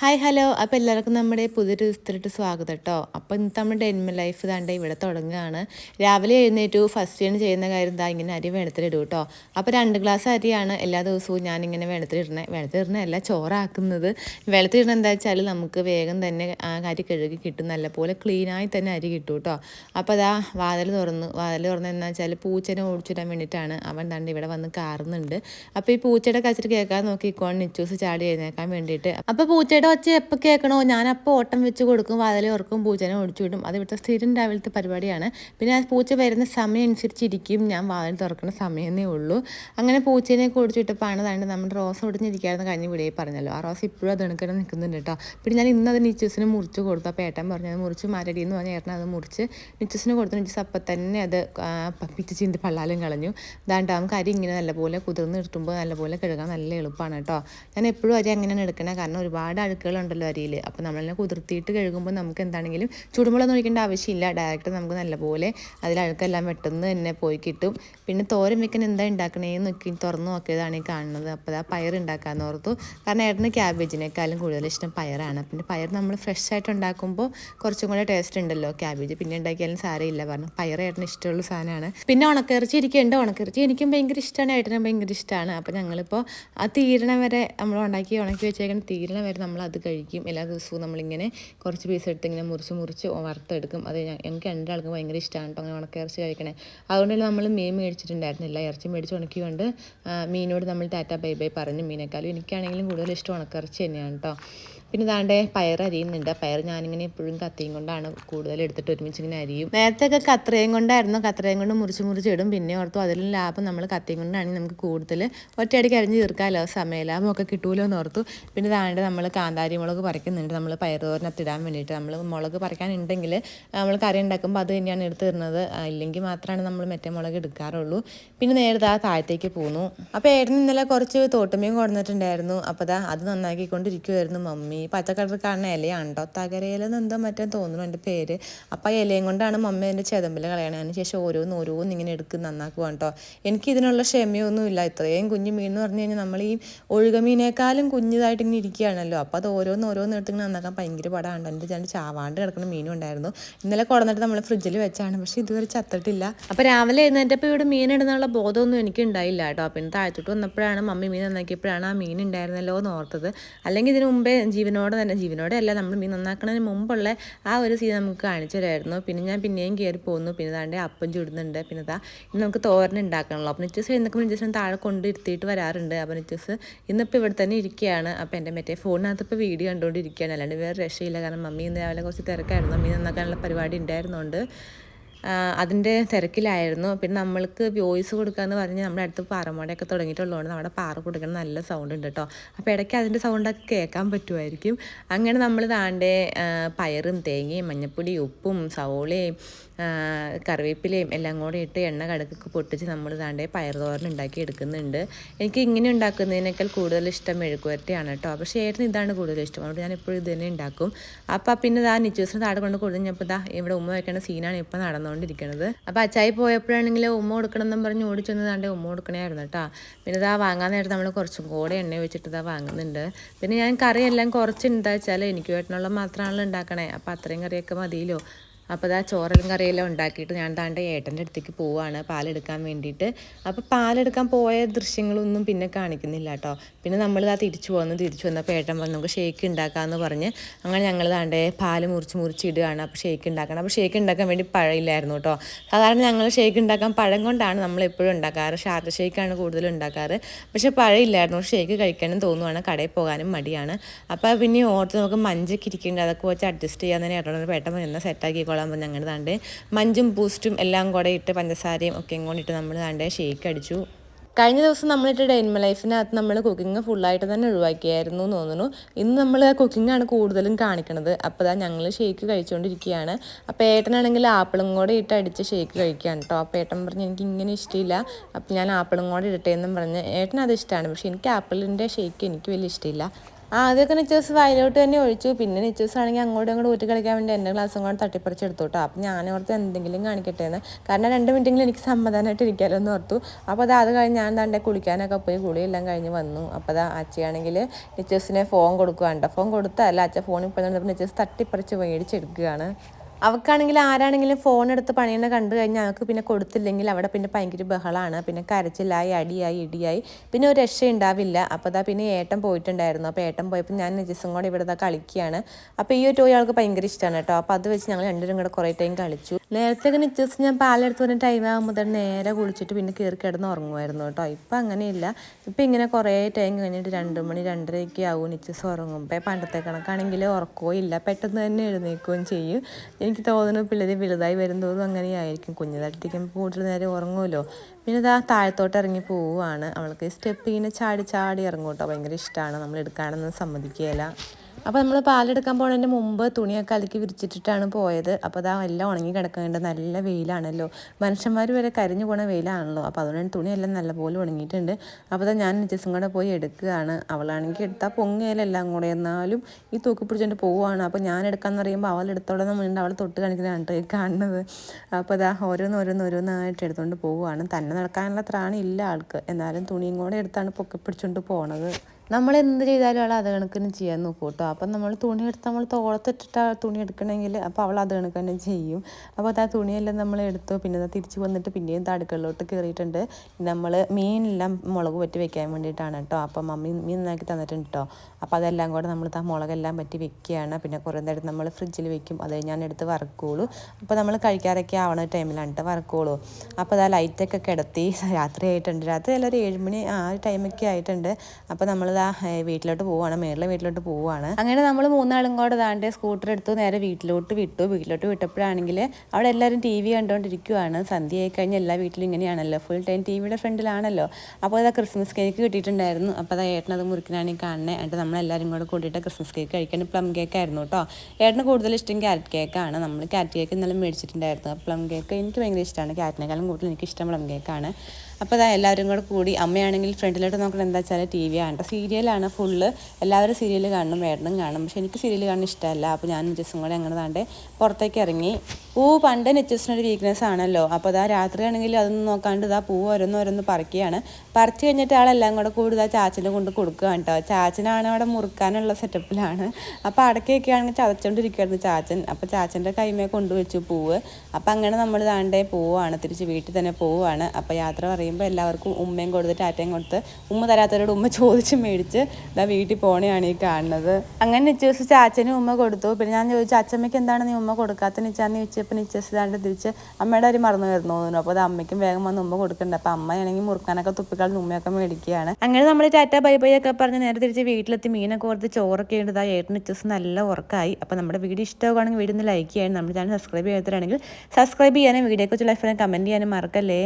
Hi hello അപ്പോൾ എല്ലാവർക്കും നമ്മുടെ പുതിയൊരു ദിവസത്തിലിട്ട് സ്വാഗതം കേട്ടോ അപ്പോൾ ഇന്നത്തെ നമ്മുടെ ഡെൻമ ലൈഫ് താണ്ട് ഇവിടെ തുടങ്ങുകയാണ്. രാവിലെ എഴുന്നേറ്റു ഫസ്റ്റ് ഇയർ ചെയ്യുന്ന കാര്യം എന്താ ഇങ്ങനെ അരി വെള്ളത്തിലിടും കേട്ടോ അപ്പോൾ രണ്ട് ഗ്ലാസ് അരിയാണ് എല്ലാ ദിവസവും ഞാനിങ്ങനെ വെള്ളത്തിലിടുന്ന വെള്ളത്തിലിടണല്ല ചോറാക്കുന്നത്. വെള്ളത്തിലിടുന്ന എന്താ വെച്ചാൽ നമുക്ക് വേഗം തന്നെ ആ അരി കഴുകി കിട്ടും. നല്ലപോലെ ക്ലീനായി തന്നെ അരി കിട്ടും കേട്ടോ അപ്പോൾ അതാ വാതിൽ തുറന്നു. വാതിൽ തുറന്നു എന്താ വെച്ചാൽ പൂച്ചനെ ഓടിച്ചിടാൻ വേണ്ടിയിട്ടാണ് അവൻ തണ്ട് ഇവിടെ വന്ന് കാറുന്നുണ്ട്. അപ്പോൾ ഈ പൂച്ചയുടെ കച്ചിട്ട് കേൾക്കാൻ നോക്കിക്കോണ്ട് നിച്ചൂസ് ചാടി എഴുന്നേക്കാൻ വേണ്ടിയിട്ട്. അപ്പോൾ പൂച്ചയുടെ ഒച്ച എപ്പോൾ കേൾക്കണോ? ഞാൻ ഓട്ടം വെച്ച് കൊടുക്കും വാതിൽ ഉറക്കും പൂച്ചനെ ഒടിച്ചു വിടും. അത് ഇവിടുത്തെ സ്ഥിരം രാവിലത്തെ പരിപാടിയാണ്. പിന്നെ ആ പൂച്ച വരുന്ന സമയം അനുസരിച്ചിരിക്കും. ഞാൻ വാതിൽ തുറക്കുന്ന സമയമേ ഉള്ളൂ. അങ്ങനെ പൂച്ചേനെ ഓടിച്ചു വിട്ടപ്പോൾ താണ്ട് നമ്മുടെ റോസ് ഒടിഞ്ഞിരിക്കുകയായിരുന്നു കഴിഞ്ഞ വിടേ പറഞ്ഞല്ലോ. ആ റോസ് ഇപ്പോഴും അത് എണക്കിടെ നിൽക്കുന്നുണ്ട് കേട്ടോ. പിന്നെ ഞാൻ ഇന്ന് അത് നിച്ചൂസിന് മുറിച്ച് കൊടുത്തു. അപ്പോൾ ഏട്ടൻ പറഞ്ഞു അത് മുറിച്ച് മാരടി എന്ന് പറഞ്ഞ ഏട്ടൻ അത് മുറിച്ച് നിച്ചൂസിന് കൊടുത്തു. നിച്ചൂസ് അപ്പം തന്നെ അത് പിച്ച് ചിന്തി പള്ളാലും കളഞ്ഞു. ദാണ്ട് നമുക്ക് അരി ഇങ്ങനെ നല്ലപോലെ കുതിർന്ന് കിട്ടുമ്പോൾ നല്ലപോലെ കഴുകാൻ നല്ല എളുപ്പമാണ് കേട്ടോ. ഞാൻ എപ്പോഴും അരി അങ്ങനെയാണ് എടുക്കണേ. കാരണം ഒരുപാട് അഴുക്കുകളുണ്ടല്ലോ അരിയിൽ. അപ്പോൾ നമ്മൾ തന്നെ കുതിർത്തിയിട്ട് കഴുകുമ്പോൾ നമുക്ക് എന്താണെങ്കിലും ചുടുമുളക് ഒഴിക്കേണ്ട ആവശ്യമില്ല. ഡയറക്റ്റ് നമുക്ക് നല്ലപോലെ അതിൽ അഴുക്കെല്ലാം പെട്ടെന്ന് തന്നെ പോയി കിട്ടും. പിന്നെ തോരൻ വെക്കാൻ എന്താ ഉണ്ടാക്കണേന്ന് നോക്കി തുറന്നു നോക്കിയതാണ് ഈ കാണുന്നത്. അപ്പോൾ ആ പയർ ഉണ്ടാക്കാമെന്ന് ഓർത്തു. കാരണം ഏട്ടന് ക്യാബേജിനേക്കാളും കൂടുതൽ ഇഷ്ടം പയറാണ്. പിന്നെ പയർ നമ്മൾ ഫ്രഷ് ആയിട്ട് ഉണ്ടാക്കുമ്പോൾ കുറച്ചും കൂടെ ടേസ്റ്റ് ഉണ്ടല്ലോ ക്യാബേജ്. പിന്നെ ഉണ്ടാക്കിയാലും സാരമില്ല. പറഞ്ഞു പയർ ഏട്ടന് ഇഷ്ടമുള്ള സാധനമാണ്. പിന്നെ ഉണക്കിറച്ചി ഇരിക്കുന്നുണ്ട് ഉണക്കിറച്ചി എനിക്കും ഭയങ്കര ഇഷ്ടമാണ് ഏട്ടനും ഭയങ്കര ഇഷ്ടമാണ് അപ്പോൾ ഞങ്ങളിപ്പോൾ ആ തീരണ വരെ നമ്മൾ ഉണ്ടാക്കി ഉണക്കി വെച്ചേക്കുന്ന തീരണ വരെ നമ്മൾ അത് കഴിക്കും. എല്ലാ ദിവസവും നമ്മളിങ്ങനെ കുറച്ച് പീസ് എടുത്ത് ഇങ്ങനെ മുറിച്ച് മുറിച്ച് വറുത്തെടുക്കും. അത് എനിക്ക് രണ്ടാൾക്കും ഭയങ്കര ഇഷ്ടമാണ് കേട്ടോ അങ്ങനെ ഉണക്ക കഴിക്കണേ. അതുകൊണ്ട് നമ്മൾ മീൻ മേടിച്ചിട്ടുണ്ടായിരുന്നില്ല. ഇറച്ചി മേടിച്ച് ഉണക്കിക്കൊണ്ട് മീനോട് നമ്മൾ ടാറ്റ ബൈ ബൈ പറഞ്ഞു മീനേക്കാളും എനിക്കാണെങ്കിലും കൂടുതൽ ഇഷ്ടം ഉണക്കിറച്ചി തന്നെയാണ് കേട്ടോ പിന്നെ ഇതാണ്ട് പയർ അരിയുന്നുണ്ട്. പയർ ഞാനിങ്ങനെ എപ്പോഴും കത്തിയും കൊണ്ടാണ് കൂടുതൽ എടുത്തിട്ട് ഒരുമിച്ച് ഇങ്ങനെ അരിയും. നേരത്തെ ഒക്കെ കത്രയും കൊണ്ടായിരുന്നു. കത്രയും കൊണ്ട് മുറിച്ച് മുറിച്ച് ഇടും. പിന്നെ ഓർത്തു അതിലും ലാഭം നമ്മൾ കത്തിയും കൊണ്ടാണെങ്കിൽ നമുക്ക് കൂടുതൽ ഒറ്റയടിക്ക് അരിഞ്ഞ് തീർക്കാമല്ലോ. സമയലാഭമൊക്കെ കിട്ടുമല്ലോ എന്ന് ഓർത്തു. പിന്നെ ഇതാണ്ട് നമ്മൾ കാന്താരി മുളക് പറിക്കുന്നുണ്ട്. നമ്മൾ പയർ തോരനത്തിടാൻ വേണ്ടിയിട്ട്. നമ്മൾ മുളക് പറിക്കാനുണ്ടെങ്കിൽ നമ്മൾ കറി ഉണ്ടാക്കുമ്പോൾ അത് തന്നെയാണ് എടുത്ത് തരുന്നത്. ഇല്ലെങ്കിൽ മാത്രമാണ് നമ്മൾ മറ്റേ മുളക് എടുക്കാറുള്ളൂ. പിന്നെ നേരത്തെ ആ താഴത്തേക്ക് പോന്നു. അപ്പോൾ ഏട്ടൻ ഇന്നലെ കുറച്ച് തോട്ടുമീൻ കൊണ്ടുവന്നിട്ടുണ്ടായിരുന്നു. അപ്പോൾ അത് നന്നാക്കിക്കൊണ്ടിരിക്കുമായിരുന്നു മമ്മി. ഈ പച്ചക്കളർ കാണുന്ന ഇലയാണ് കേട്ടോ മറ്റേ തോന്നുന്നു എന്റെ പേര്. അപ്പോൾ ആ ഇലയും കൊണ്ടാണ് മമ്മ എന്റെ ചെതമ്പിൽ കളയണത്. ശേഷം ഓരോന്ന് ഓരോന്ന് ഇങ്ങനെ എടുക്കും നന്നാക്കുക കേട്ടോ. എനിക്ക് ഇതിനുള്ള ക്ഷമയൊന്നുമില്ല. ഇത്രയും കുഞ്ഞു മീൻ എന്ന് പറഞ്ഞു കഴിഞ്ഞാൽ നമ്മൾ ഈ ഒഴുകമീനേക്കാളും കുഞ്ഞതായിട്ട് ഇങ്ങനെ ഇരിക്കുകയാണല്ലോ. അപ്പോൾ അത് ഓരോന്ന് ഓരോന്ന് എടുത്ത് നന്നാക്കാൻ ഭയങ്കര പാടാണ്. എന്റെ രണ്ട് ചാവാണ്ട് കിടക്കുന്ന മീനും ഉണ്ടായിരുന്നു. ഇന്നലെ കുടന്നിട്ട് നമ്മൾ ഫ്രിഡ്ജിൽ വെച്ചാണ്. പക്ഷേ ഇതുവരെ ചത്തിട്ടില്ല. അപ്പോൾ രാവിലെ എഴുന്നേറ്റപ്പോൾ ഇവിടെ മീൻ ഇടുന്നുള്ള ബോധമൊന്നും എനിക്ക് ഉണ്ടായില്ല കേട്ടോ. പിന്നെ താഴ്ത്തിട്ട് വന്നപ്പോഴാണ് മമ്മി മീൻ നന്നാക്കിയപ്പോഴാണ് ആ മീൻ ഉണ്ടായിരുന്നല്ലോ എന്ന് ഓർത്തത്. അല്ലെങ്കിൽ ഇതിനു മുമ്പേ ജീവനോടെ തന്നെ ജീവനോടെ അല്ല നമ്മൾ മീൻ നന്നാക്കുന്നതിന് മുമ്പുള്ള ആ ഒരു സീൻ നമുക്ക് കാണിച്ചു തരായിരുന്നു. പിന്നെ ഞാൻ പിന്നെയും കയറി പോകുന്നു പിന്നെ താണ്ടെ അപ്പം ചുടുന്നുണ്ട്. പിന്നെ ഇതാ ഇന്ന് നമുക്ക് തോരൻ ഉണ്ടാക്കണല്ലോ അപ്പം നിത്യസ് എന്നൊക്കെ നിച്ചസ് താഴെ കൊണ്ട് ഇരുത്തിയിട്ട് വരാറുണ്ട്. അപ്പം നിത്യസ് ഇന്നിപ്പോൾ ഇവിടെ തന്നെ ഇരിക്കുകയാണ്. അപ്പം എന്റെ മറ്റേ ഫോണിനകത്ത് ഇപ്പോൾ വീഡിയോ കണ്ടുകൊണ്ടിരിക്കുകയാണ്. അല്ലാണ്ട് വേറെ രക്ഷയില്ല. കാരണം മമ്മി ഇന്ന് രാവിലെ കുറച്ച് തിരക്കായിരുന്നു. മീൻ നന്നാക്കാനുള്ള പരിപാടി ഉണ്ടായിരുന്നുകൊണ്ട് അതിന്റെ തിരക്കിലായിരുന്നു. പിന്നെ നമ്മൾക്ക് വോയിസ് കൊടുക്കാമെന്ന് പറഞ്ഞ് നമ്മുടെ അടുത്ത് പാറമടയൊക്കെ തുടങ്ങിയിട്ടുള്ളതുകൊണ്ട് നമ്മുടെ പാറ കൊടുക്കുന്ന നല്ല സൗണ്ട് ഉണ്ട് കേട്ടോ അപ്പോൾ ഇടയ്ക്ക് അതിന്റെ സൗണ്ടൊക്കെ കേൾക്കാൻ പറ്റുമായിരിക്കും. അങ്ങനെ നമ്മൾ താണ്ടേ പയറും തേങ്ങയും മഞ്ഞപ്പൊടി ഉപ്പും സവോളയും കറിവേപ്പിലയും എല്ലാം കൂടെ ഇട്ട് എണ്ണ കടുക്കൊക്കെ പൊട്ടിച്ച് നമ്മൾ താണ്ടെ തോരൻ ഉണ്ടാക്കി എടുക്കുന്നുണ്ട്. എനിക്ക് ഇങ്ങനെ ഉണ്ടാക്കുന്നതിനേക്കാൾ കൂടുതൽ ഇഷ്ടം മെഴുക്കുവരട്ടിയാണ് കേട്ടോ പക്ഷേ ഏട്ടന് ഇതാണ് കൂടുതൽ ഇഷ്ടം. അതുകൊണ്ട് ഞാൻ എപ്പോഴും ഇത് തന്നെ ഉണ്ടാക്കും. അപ്പം പിന്നെ ഇതാ നിച്ചൂസിന് താഴെ കൊണ്ട് കൊടുത്തപ്പോൾ ഇതാ ഇവിടെ ഉമ്മ വയ്ക്കേണ്ട സീനാണ് ഇപ്പോൾ നടന്നുകൊണ്ടിരിക്കുന്നത് അപ്പോൾ അച്ചായി പോയപ്പോഴാണെങ്കിൽ ഉമ്മ കൊടുക്കണം എന്നും പറഞ്ഞ് ഓടിച്ചെന്ന് താണ്ടെ ഉമ്മ കൊടുക്കണമായിരുന്നു കേട്ടോ. പിന്നെ ഇതാ വാങ്ങാൻ നേരത്തെ നമ്മൾ കുറച്ചും കൂടെ എണ്ണ വെച്ചിട്ട് ഇതാ വാങ്ങുന്നുണ്ട്. പിന്നെ ഞാൻ കറിയെല്ലാം കുറച്ച് എന്താ വെച്ചാൽ എനിക്ക് വേട്ടനുള്ള മാത്രമാണല്ലോ ഉണ്ടാക്കണേ. അപ്പോൾ അത്രയും കറിയൊക്കെ മതിയല്ലോ. അപ്പോൾ ആ ചോറലും കറിയെല്ലാം ഉണ്ടാക്കിയിട്ട് ഞാൻ താണ്ട ഏട്ടന്റെ അടുത്തേക്ക് പോവുകയാണ് പാലെടുക്കാൻ വേണ്ടിയിട്ട്. അപ്പോൾ പാലെടുക്കാൻ പോയ ദൃശ്യങ്ങളൊന്നും പിന്നെ കാണിക്കുന്നില്ല കേട്ടോ. പിന്നെ നമ്മൾ ആ തിരിച്ചു പോകുന്നു തിരിച്ചു വന്നപ്പോൾ ഏട്ടൻ പറഞ്ഞു നമുക്ക് ഷേക്ക് ഉണ്ടാക്കാമെന്ന് പറഞ്ഞ് അങ്ങനെ ഞങ്ങൾ താണ്ടേ പാൽ മുറിച്ച് മുറിച്ച് ഇടുകയാണ്. അപ്പോൾ ഷേക്ക് ഉണ്ടാക്കണം. അപ്പോൾ ഷേക്ക് ഉണ്ടാക്കാൻ വേണ്ടി പഴയില്ലായിരുന്നു കേട്ടോ. സാധാരണ ഞങ്ങൾ ഷേക്ക് ഉണ്ടാക്കാൻ പഴം കൊണ്ടാണ് നമ്മൾ എപ്പോഴും ഉണ്ടാക്കാറ്. ഷാർജ ഷേക്കാണ് കൂടുതൽ ഉണ്ടാക്കാറ്. പക്ഷേ പഴമില്ലായിരുന്നു. ഷേക്ക് കഴിക്കാനും തോന്നുവാണ് കടയിൽ പോകാനും മടിയാണ്. അപ്പോൾ പിന്നെ ഓർത്ത് നമുക്ക് മഞ്ചൊക്കെ ഇരിക്കുന്നുണ്ട് അതൊക്കെ വെച്ച് അഡ്ജസ്റ്റ് ചെയ്യാൻ തന്നെ ഏട്ടനോട് പെട്ടെന്ന് എന്നെ സെറ്റാക്കിക്കോളാം കൊള്ളാൻ ഞങ്ങൾ താണ്ട്. മഞ്ചും ബൂസ്റ്റും എല്ലാം കൂടെ ഇട്ട് പഞ്ചസാരയും ഒക്കെ ഇങ്ങോട്ടിട്ട് നമ്മൾ താണ്ട് ഷേക്ക് അടിച്ചു. കഴിഞ്ഞ ദിവസം നമ്മളിട്ട് ഡെയിൻമ ലൈഫിനകത്ത് നമ്മൾ കുക്കിംഗ് ഫുള്ളായിട്ട് തന്നെ ഒഴിവാക്കിയായിരുന്നു എന്ന് തോന്നുന്നു. ഇന്ന് നമ്മൾ കുക്കിംഗാണ് കൂടുതലും കാണിക്കണത്. അപ്പോൾ അതാ ഞങ്ങൾ ഷേക്ക് കഴിച്ചുകൊണ്ടിരിക്കുകയാണ് അപ്പോൾ ഏട്ടനാണെങ്കിൽ ആപ്പിളും കൂടെ ഇട്ട് അടിച്ച് ഷേക്ക് കഴിക്കുകയാണ് കേട്ടോ അപ്പോൾ ഏട്ടൻ പറഞ്ഞ് എനിക്ക് ഇങ്ങനെ ഇഷ്ടമില്ല അപ്പോൾ ഞാൻ ആപ്പിളും കൂടെ ഇടട്ടെ എന്നും പറഞ്ഞ് ഏട്ടനത് ഇഷ്ടമാണ് പക്ഷേ എനിക്ക് ആപ്പിളിന്റെ ഷേക്ക് എനിക്ക് വലിയ ഇഷ്ടമില്ല ആദ്യമൊക്കെ നിച്ചേഴ്സ് വയലോട്ട് തന്നെ ഒഴിച്ചു. പിന്നെ നിച്ചേഴ്സ് ആണെങ്കിൽ അങ്ങോട്ടും ഇങ്ങോട്ടും ഊറ്റി കളിക്കാൻ വേണ്ടി എന്റെ ഗ്ലാസ്സും കൂടെ തട്ടിപ്പറിച്ചെടുത്തു കേട്ടോ. അപ്പം ഓർത്ത് എന്തെങ്കിലും കാണിക്കട്ടെ എന്ന് കാരണം രണ്ട് മിനിറ്റെങ്കിലും എനിക്ക് സമാധാനമായിട്ട് ഇരിക്കാമല്ലോ എന്ന് ഓർത്തു. അപ്പോൾ അത് അത് കഴിഞ്ഞ് ഞാൻ തന്റെ കുളിക്കാനൊക്കെ പോയി കുളിയെല്ലാം കഴിഞ്ഞ് വന്നു. അപ്പോൾ അത് അച്ഛയാണെങ്കിൽ നിച്ചേഴ്സിനെ ഫോൺ കൊടുക്കുകയാണ് ഫോൺ കൊടുത്തല്ല അച്ഛ ഫോണിൽ പോയി നിച്ചേഴ്സ് തട്ടിപ്പറിച്ച് മേടിച്ചെടുക്കുകയാണ്. അവൾക്കാണെങ്കിൽ ആരാണെങ്കിലും ഫോൺ എടുത്ത് പണിയുന്ന കണ്ടു കഴിഞ്ഞാൽ അവൾക്ക് പിന്നെ കൊടുത്തില്ലെങ്കിൽ അവിടെ പിന്നെ ഭയങ്കര ബഹളമാണ് പിന്നെ കരച്ചിലായി അടിയായി ഇടിയായി. പിന്നെ ഒരു രക്ഷ ഉണ്ടാവില്ല അപ്പോൾ അതാ പിന്നെ ഏട്ടൻ പോയിട്ടുണ്ടായിരുന്നു. അപ്പോൾ ഏട്ടൻ പോയപ്പോൾ ഞാൻ നിജസും കൂടെ ഇവിടെ ഇതാ കളിക്കുകയാണ്. അപ്പോൾ ഈ ഒരു ടോയ് ആൾക്ക് ഭയങ്കര ഇഷ്ടമാണ് കേട്ടോ. അപ്പോൾ അത് വെച്ച് ഞങ്ങൾ രണ്ടുപേരും കൂടെ കുറേ ടൈം കളിച്ചു. നേരത്തെ ഒക്കെ നിജസ് ഞാൻ പാലെടുത്ത് വരുന്ന ടൈം ആകുമ്പോൾ തന്നെ നേരെ കുളിച്ചിട്ട് പിന്നെ കയറി കിടന്ന് ഉറങ്ങുമായിരുന്നു കേട്ടോ. ഇപ്പം അങ്ങനെയില്ല. ഇപ്പം ഇങ്ങനെ കുറേ ടൈം കഴിഞ്ഞിട്ട് രണ്ട് മണി രണ്ടരയൊക്കെ ആവും. നിജസ് ഉറങ്ങുമ്പോൾ പണ്ടത്തെ കണക്കാണെങ്കിൽ ഇല്ല. പെട്ടെന്ന് തന്നെ എഴുന്നേൽക്കുകയും ചെയ്യും. എനിക്ക് തോന്നുന്നു പിള്ളേർ വലുതായി വരുന്നതോറും അങ്ങനെയായിരിക്കും. കുഞ്ഞിതായിട്ടിരിക്കുമ്പോൾ കൂടുതൽ നേരം ഉറങ്ങുമല്ലോ. പിന്നെ ഇതാ താഴത്തോട്ട് ഇറങ്ങി പോവുകയാണ് അവൾക്ക് സ്റ്റെപ്പ് ഇങ്ങനെ ചാടി ചാടി ഇറങ്ങും കേട്ടോ. ഭയങ്കര ഇഷ്ടമാണ് നമ്മൾ എടുക്കാനൊന്നും സമ്മതിക്കുകയില്ല. അപ്പോൾ നമ്മൾ പാലെടുക്കാൻ പോകുന്നതിന് മുമ്പ് തുണിയൊക്കെ അലക്കി വിരിച്ചിട്ടിട്ടാണ് പോയത്. അപ്പോൾ അതാ എല്ലാം ഉണങ്ങി കിടക്കുന്നുണ്ട്. നല്ല വെയിലാണല്ലോ. മനുഷ്യന്മാർ വരെ കരിഞ്ഞു പോണ വെയിലാണല്ലോ. അപ്പോൾ അതുകൊണ്ട് തുണിയെല്ലാം നല്ലപോലെ ഉണങ്ങിയിട്ടുണ്ട്. അപ്പോൾ അതാ ഞാൻ നിജസും കൂടെ പോയി എടുക്കുകയാണ്. അവളാണെങ്കിൽ എടുത്താൽ പൊങ്ങയിലെല്ലാം കൂടെ. എന്നാലും ഈ തൂക്കി പിടിച്ചുകൊണ്ട് പോവുകയാണ്. അപ്പോൾ ഞാൻ എടുക്കാമെന്ന് പറയുമ്പോൾ അവൾ എടുത്തോടെ മുന്നേ അവൾ തൊട്ട് കാണിക്കുന്നതാണ് കാണുന്നത്. അപ്പോൾ അതാ ഓരോന്ന് ഓരോന്ന് ഓരോന്നായിട്ട് എടുത്തുകൊണ്ട് പോവുകയാണ്. തന്നെ നടക്കാനുള്ള ത്രാണി ഇല്ല ആൾക്ക്. എന്നാലും തുണിയും കൂടെ എടുത്താണ് പൊക്കി പിടിച്ചുകൊണ്ട് പോണത്. നമ്മൾ എന്ത് ചെയ്താലും അവൾ അത് കണക്കിന് ചെയ്യാൻ നോക്കും കേട്ടോ. അപ്പം നമ്മൾ തുണി എടുത്ത് നമ്മൾ തോളത്തിട്ടിട്ട് തുണി എടുക്കണമെങ്കിൽ അപ്പോൾ അവൾ അത് കണക്ക് തന്നെ ചെയ്യും. അപ്പോൾ ആ തുണിയെല്ലാം നമ്മൾ എടുത്തു. പിന്നെ അത് തിരിച്ച് വന്നിട്ട് പിന്നെയും തടുക്കളിലോട്ട് കയറിയിട്ടുണ്ട്. നമ്മൾ മീനെല്ലാം മുളക് പറ്റി വെക്കാൻ വേണ്ടിയിട്ടാണ് കേട്ടോ. അപ്പം മമ്മി മീൻ നന്നാക്കി തന്നിട്ടുണ്ട് കേട്ടോ. അപ്പോൾ അതെല്ലാം കൂടെ നമ്മൾ ആ മുളകെല്ലാം പറ്റി വെക്കുകയാണ്. പിന്നെ കുറേ നേരം നമ്മൾ ഫ്രിഡ്ജിൽ വെക്കും. അത് ഞാൻ എടുത്ത് വറക്കുള്ളൂ അപ്പോൾ നമ്മൾ കഴിക്കാറൊക്കെ ആവണ ടൈമിലാണ് കേട്ടോ വറക്കുള്ളൂ അപ്പോൾ ആ ലൈറ്റൊക്കെ കിടത്തി. രാത്രി ആയിട്ടുണ്ട്. രാത്രി അല്ല ഒരു ഏഴുമണി ആ ടൈമൊക്കെ ആയിട്ടുണ്ട്. അപ്പോൾ നമ്മൾ ഇതാ വീട്ടിലോട്ട് പോവാണ് മേളിലെ വീട്ടിലോട്ട് പോവാണ്. അങ്ങനെ നമ്മൾ മൂന്നാളും കൂടെ ദാണ്ട് സ്കൂട്ടർ എടുത്തു നേരെ വീട്ടിലോട്ട് വിട്ടു. വീട്ടിലോട്ട് വിട്ടപ്പോഴാണെങ്കിൽ അവിടെ എല്ലാവരും ടി വി കണ്ടുകൊണ്ടിരിക്കുവാണ് സന്ധ്യയായി കഴിഞ്ഞാൽ എല്ലാ വീട്ടിലും ഇങ്ങനെയാണല്ലോ. ഫുൾ ടൈം ടി വിയുടെ ഫ്രണ്ടിലാണല്ലോ. അപ്പോൾ അതാ ക്രിസ്മസ് കേക്ക് കിട്ടിയിട്ടുണ്ടായിരുന്നു. അപ്പോൾ അതാ ഏട്ടനത് മുറിക്കനാണ് ഈ കാണുന്നത് എന്നിട്ട് നമ്മളെല്ലാവരും കൂടെ കൂടിയിട്ട് ക്രിസ്മസ് കേക്ക് കഴിക്കാൻ പ്ലം കേക്ക് ആയിരുന്നു കേട്ടോ ഏട്ടന് കൂടുതൽ ഇഷ്ടം ക്യാരറ്റ് കേക്കാണ് നമ്മൾ ക്യാരറ്റ് കേക്ക് ഇന്നലെ മേടിച്ചിട്ടുണ്ടായിരുന്നു. പ്ലം കേക്ക് എനിക്ക് ഭയങ്കര ഇഷ്ടമാണ് ക്യാരറ്റിനേക്കാളും കൂടുതൽ എനിക്ക് ഇഷ്ടം പ്ലം കേക്കാണ് അപ്പോൾ അതാ എല്ലാവരും കൂടെ കൂടി അമ്മയാണെങ്കിൽ ഫ്രണ്ടിലോട്ട് നോക്കണം എന്താ വെച്ചാൽ ടി വി ആണ്. സീരിയലാണ് ഫുള്ള്. എല്ലാവരും സീരിയൽ കാണണം വേടനും കാണും പക്ഷെ എനിക്ക് സീരിയൽ കാണാൻ ഇഷ്ടമല്ല. അപ്പോൾ ഞാൻ ദിവസം കൂടെ അങ്ങനെ താണ്ട് പുറത്തേക്ക് ഇറങ്ങി പൂ പണ്ട് നിജസിനൊരു വീക്ക്നെസ് ആണല്ലോ. അപ്പോൾ അതാ രാത്രിയാണെങ്കിൽ അതൊന്നും നോക്കാണ്ട് ഇതാ പൂ ഓരോന്നും ഓരോന്ന് പറിക്കുകയാണ്. പറിച്ച് കഴിഞ്ഞിട്ട് ആളെല്ലാം കൂടെ കൂടി ഇതാ ചാച്ചന്റെ കൊണ്ട് കൊടുക്കുകയാണ് കേട്ടോ. ചാച്ചനാണ് അവിടെ മുറുക്കാനുള്ള സെറ്റപ്പിലാണ് അപ്പോൾ അടക്കയൊക്കെ ആണെങ്കിൽ ചതച്ചുകൊണ്ടിരിക്കുകയായിരുന്നു ചാച്ചൻ. അപ്പോൾ ചാച്ചന്റെ കൈമേ കൊണ്ടുവച്ചു പൂവ്. അപ്പോൾ അങ്ങനെ നമ്മൾ താണ്ടേ പോവുകയാണ്. തിരിച്ച് വീട്ടിൽ തന്നെ പോവുകയാണ്. അപ്പോൾ യാത്ര പറയുമ്പോൾ എല്ലാവർക്കും ഉമ്മയും കൊടുത്ത് ടാറ്റയും കൊടുത്ത് ഉമ്മ തരാത്തവരോട് ഉമ്മ ചോദിച്ച് മേടിച്ച് ഇതാ വീട്ടിൽ പോണേയാണ് ഈ കാണുന്നത്. അങ്ങനെ നെച്ചൂസ് ചാച്ചനും ഉമ്മ കൊടുത്തു. പിന്നെ ഞാൻ ചോദിച്ചു അച്ഛമ്മയ്ക്ക് എന്താണ് നീ ഉമ്മ കൊടുക്കാത്ത നിച്ചാന്ന് ചോദിച്ചപ്പോൾ നിച്ചേഴ്സ് ഇതാണ്ട് തിരിച്ച് അമ്മയുടെ ഒരു മറന്നു വരുന്നു തോന്നുന്നു. അപ്പോൾ അത് അമ്മയ്ക്കും വേഗം വന്ന് ഉമ്മ കൊടുക്കണ്ട. അപ്പോൾ അമ്മയാണെങ്കിൽ മുറുക്കാനൊക്കെ തുപ്പിക്കളഞ്ഞ് ഉമ്മയൊക്കെ മേടിക്കുകയാണ്. അങ്ങനെ നമ്മൾ ടാറ്റ ബൈ ബൈ ഒക്കെ പറഞ്ഞ് നേരെ തിരിച്ച് വീട്ടിലെത്തി മീനൊക്കെ ഓർത്ത് ചോറൊക്കെ ഉണ്ട്. ആ ഏട്ടൻ നല്ല ഉറക്കായി. അപ്പോൾ നമ്മുടെ വീഡിയോ ഇഷ്ടമാണെങ്കിൽ വീഡിയോ ഒന്ന് ലൈക്ക് ചെയ്യാനും നമ്മൾ ചാനൽ സബ്സ്ക്രൈബ് ചെയ്യാത്തവരാണെങ്കിൽ സബ്സ്ക്രൈബ് ചെയ്യാനും വീഡിയോയെക്കുറിച്ചുള്ള ലൈഫിനെ കമന്റ് ചെയ്യാനും മറക്കല്ലേ?